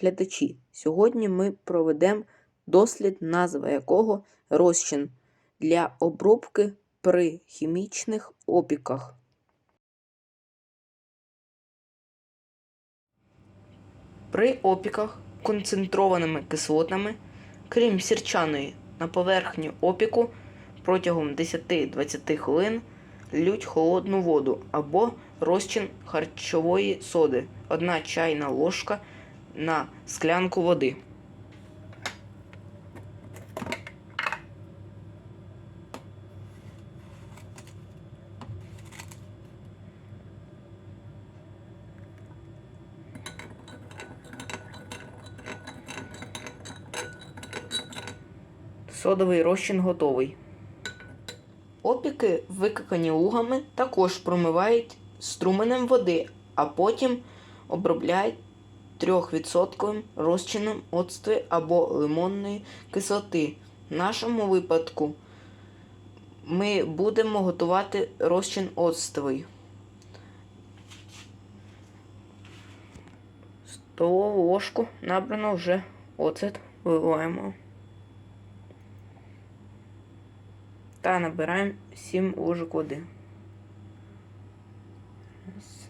глядачі! Сьогодні ми проведемо дослід, назва якого розчин для обробки при хімічних опіках. При опіках концентрованими кислотами, крім сірчаної, на поверхню опіку протягом 10-20 хвилин лють холодну воду або розчин харчової соди, 1 чайна ложка на склянку води. Содовий розчин готовий. Опіки, викакані лугами, також промивають струменем води, а потім обробляють 3% розчином оцту або лимонної кислоти. В нашому випадку ми будемо готувати розчин оцтовий. Столову ложку набрано вже оцет, виливаємо. Та набираємо 7 ложок води. Раз.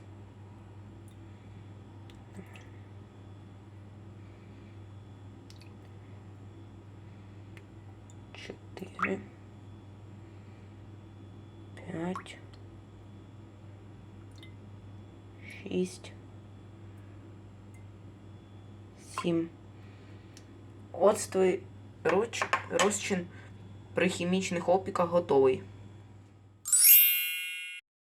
Чотири. П'ять. Шість. Сім. Оцтвий розчин при хімічних опіках готовий.